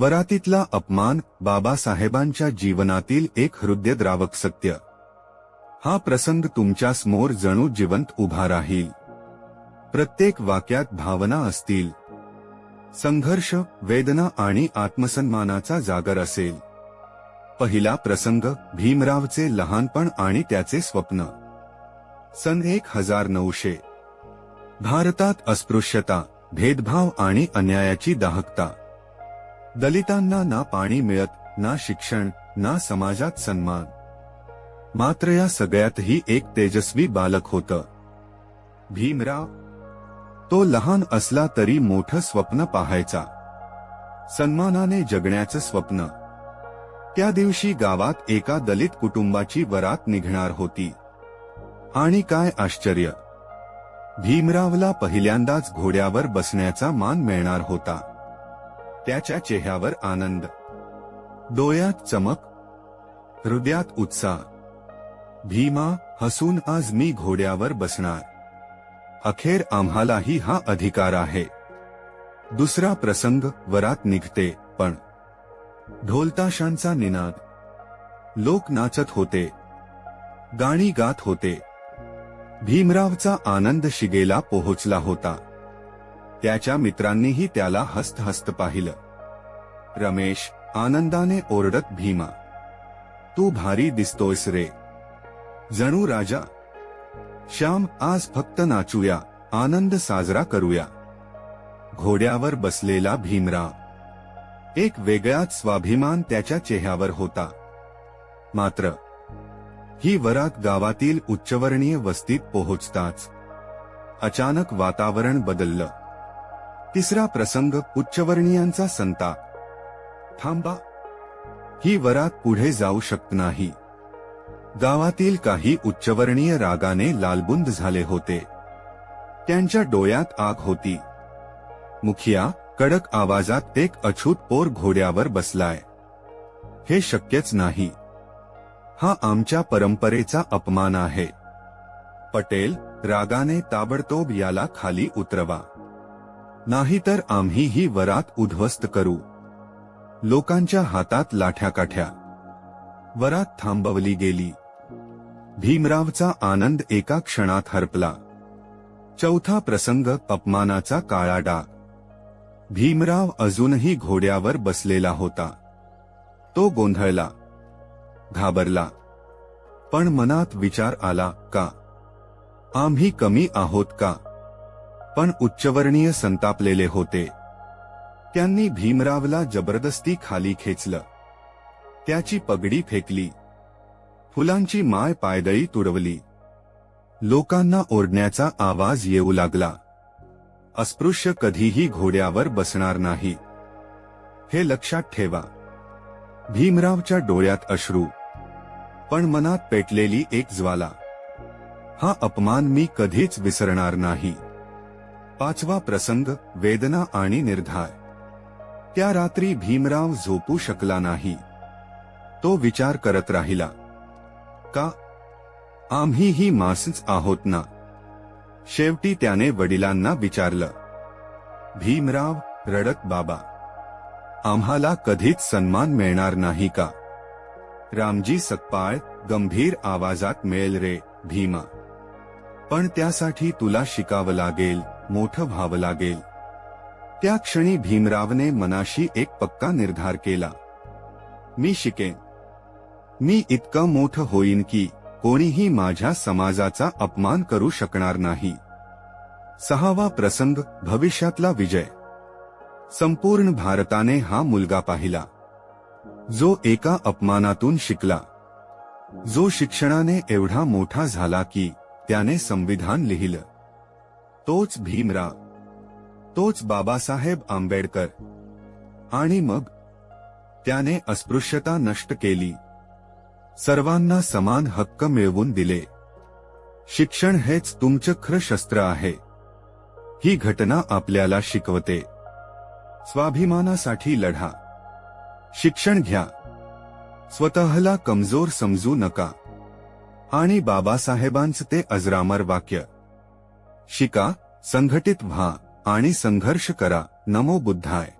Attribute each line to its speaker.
Speaker 1: वरातीतला अपमान बाबासाहेबांच्या जीवनातील एक हृदयद्रावक सत्य. हा प्रसंग तुमच्यासमोर जणू जिवंत उभा राहील. प्रत्येक वाक्यात भावना असतील. संघर्ष वेदना आणि आत्मसन्मानाचा जागर असेल. पहिला प्रसंग भीमरावचे लहानपण आणि त्याचे स्वप्न. सन एक हजार नऊशे भारतात अस्पृश्यता भेदभाव आणि अन्यायाची दाहकता. दलितांना ना पाणी मिळत ना शिक्षण ना समाजात सन्मान. मात्र या सगळ्यातही एक तेजस्वी बालक होतं. भीमराव. तो लहान असला तरी मोठं स्वप्न पाहायचा. सन्मानाने जगण्याचं स्वप्न. त्या दिवशी गावात एका दलित कुटुंबाची वरात निघणार होती. आणि काय आश्चर्य. भीमरावला पहिल्यांदाच घोड्यावर बसण्याचा मान मिळणार होता. त्याच्या चेहऱ्यावर आनंद. डोळ्यात चमक हृदयात उत्साह. भीमा हसून आज मी घोड्यावर बसणार. अखेर आम्हालाही हा अधिकार आहे. दुसरा प्रसंग वरात निघते पण. ढोलताशांचा निनाद. लोक नाचत होते. गाणी गात होते. भीमरावचा आनंद शिगेला पोहोचला होता. त्याच्या मित्रांनीही त्याला हस्त हस्त पाहिलं. रमेश आनंदाने ओरडत भीमा तू भारी दिसतोयस रे. जणू राजा. श्याम आज फक्त नाचूया आनंद साजरा करूया. घोड्यावर बसलेला भीमराव एक वेगळाच स्वाभिमान त्याच्या चेहऱ्यावर होता. मात्र ही वरात गावातील उच्चवर्णीय वस्तीत पोहोचताच अचानक वातावरण बदललं. तिसरा प्रसंग उच्चवर्णीयांचा संताप थांबा. ही वरात पुढे जाऊ शकत नाही. गावातील काही उच्चवर्णीय रागाने लालबुंद झाले होते. त्यांच्या डोळ्यात आग होती. मुखिया कडक आवाजात एक अछूत पोर घोड्यावर बसलाय. हे शक्यच नाही. हा आमच्या परंपरेचा अपमान आहे. पटेल रागाने ताबडतोब याला खाली उतरवा. नाहीतर आम्ही ही वरात उद्ध्वस्त करू. लोकांच्या हातात लाठ्या काठ्या. वरात थांबवली गेली. भीमरावचा आनंद एका क्षणात हरपला. चौथा प्रसंग अपमानाचा काळा डाग. भीमराव अजूनही घोड्यावर बसलेला होता. तो गोंधळला. घाबरला. पण मनात विचार आला का? आम्ही कमी आहोत का? पण उच्चवर्णीय संतापलेले होते. त्यांनी भीमरावला जबरदस्ती खाली खेचलं. त्याची पगडी फेकली. फुलांची माय पायदळी तुडवली. लोकांना ओरडण्याचा आवाज येऊ लागला. अस्पृश्य कधीही घोड्यावर बसणार नाही. हे लक्षात ठेवा. भीमरावच्या डोळ्यात अश्रू. पण मनात पेटलेली एक ज्वाला. हा अपमान मी कधीच विसरणार नाही. पाचवा प्रसंग वेदना आणि निर्धार. त्या रात्री भीमराव झोपू शकला नाही. तो विचार करत राहिला का? आम्ही ही मासच आहोत ना? शेवटी त्याने वडिलांना विचारलं भीमराव रडत बाबा आम्हाला कधीच सन्मान मिळणार नाही का? रामजी सकपाळ गंभीर आवाजात मिळेल रे भीमा. पण त्यासाठी तुला शिकावं लागेल मोठं व्हावं लागेल. त्या क्षणी भीमरावने मनाशी एक पक्का निर्धार केला. मी शिकेन. मी इतकं मोठं होईन की कोणीही माझ्या समाजाचा अपमान करू शकणार नाही. सहावा प्रसंग भविष्यातला विजय. संपूर्ण भारताने हा मुलगा पाहिला. जो एका अपमानातून शिकला. जो शिक्षणाने एवढा मोठा झाला की त्याने संविधान लिहिलं. तोच भीमराव तोच बाबासाहेब आंबेडकर. आणि मग? त्याने अस्पृश्यता नष्ट केली. सर्वांना समान हक्क मिळवून दिले. शिक्षण हेच तुमचं खरं शस्त्र आहे. ही घटना आपल्याला शिकवते. स्वाभिमानासाठी लढा. शिक्षण घ्या. स्वतःला कमजोर समजू नका. आणि बाबासाहेबांचं ते अजरामर वाक्य. शिका संघटित व्हा आणि संघर्ष करा नमो बुद्धाय.